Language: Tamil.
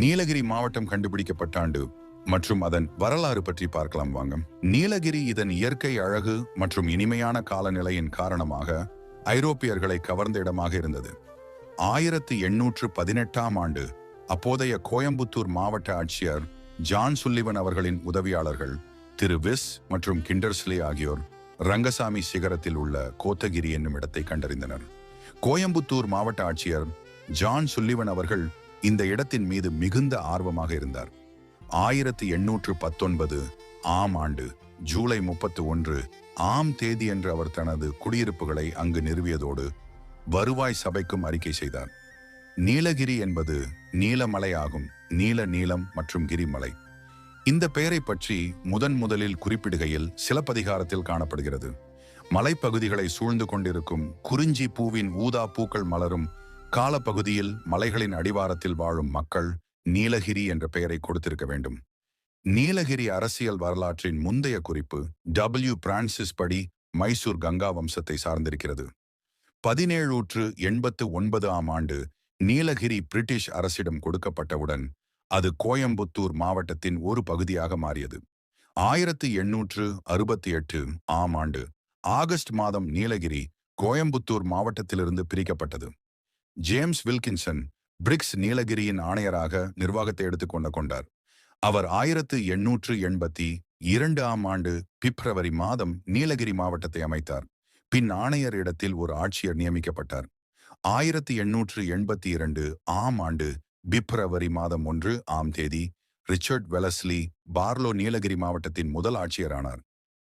நீலகிரி மாவட்டம் கண்டுபிடிக்கப்பட்ட ஆண்டு மற்றும் அதன் வரலாறு பற்றி பார்க்கலாம் வாங்க. நீலகிரி இதன் இயற்கை அழகு மற்றும் இனிமையான காலநிலையின் காரணமாக ஐரோப்பியர்களை கவர்ந்த இடமாக இருந்தது. ஆயிரத்தி எண்ணூற்று பதினெட்டாம் ஆண்டு அப்போதைய கோயம்புத்தூர் மாவட்ட ஆட்சியர் ஜான் சுல்லிவன் அவர்களின் உதவியாளர்கள் திரு விஸ் மற்றும் கிண்டர்ஸ்லி ஆகியோர் ரங்கசாமி சிகரத்தில் உள்ள கோத்தகிரி என்னும் இடத்தை கண்டறிந்தனர். கோயம்புத்தூர் மாவட்ட ஆட்சியர் ஜான் சுல்லிவன் அவர்கள் இந்த இடத்தின் மீது மிகுந்த ஆர்வமாக இருந்தார். ஆயிரத்தி எண்ணூற்று பத்தொன்பது ஆம் ஆண்டு ஜூலை முப்பத்தி ஒன்று ஆம் தேதி என்று அவர் தனது குடியிருப்புகளை அங்கு நிறுவியதோடு வருவாய் சபைக்கும் அறிக்கை செய்தார். நீலகிரி என்பது நீலமலை ஆகும் நீல நீளம் மற்றும் கிரிமலை. இந்த பெயரை பற்றி முதன் முதலில் குறிப்பிடுகையில் சிலப்பதிகாரத்தில் காணப்படுகிறது. மலைப்பகுதிகளை சூழ்ந்து கொண்டிருக்கும் குறிஞ்சி பூவின் ஊதா பூக்கள் மலரும் காலப்பகுதியில் மலைகளின் அடிவாரத்தில் வாழும் மக்கள் நீலகிரி என்ற பெயரை கொடுத்திருக்க வேண்டும். நீலகிரி அரசியல் வரலாற்றின் முந்தைய குறிப்பு டபிள்யூ பிரான்சிஸ் படி மைசூர் கங்கா வம்சத்தை சார்ந்திருக்கிறது. பதினேழூற்று எண்பத்து ஒன்பது ஆம் ஆண்டு நீலகிரி பிரிட்டிஷ் அரசிடம் கொடுக்கப்பட்டவுடன் அது கோயம்புத்தூர் மாவட்டத்தின் ஒரு பகுதியாக மாறியது. ஆயிரத்து எண்ணூற்று அறுபத்தி எட்டு ஆம் ஆண்டு ஆகஸ்ட் மாதம் நீலகிரி கோயம்புத்தூர் மாவட்டத்திலிருந்து பிரிக்கப்பட்டது. ஜேம்ஸ் வில்கின்சன் பிரிக்ஸ் நீலகிரியின் ஆணையராக நிர்வாகத்தை எடுத்துக்கொண்ட கொண்டார். அவர் ஆயிரத்து எண்ணூற்று எண்பத்தி இரண்டு ஆம் ஆண்டு பிப்ரவரி மாதம் நீலகிரி மாவட்டத்தை அமைத்தார். பின் ஆணையர் இடத்தில் ஒரு ஆட்சியர் நியமிக்கப்பட்டார். ஆயிரத்தி எண்ணூற்று எண்பத்தி இரண்டு ஆம் ஆண்டு பிப்ரவரி மாதம் ஒன்று ஆம் தேதி ரிச்சர்ட் வெலஸ்லி பார்லோ நீலகிரி மாவட்டத்தின் முதல் ஆட்சியரானார்.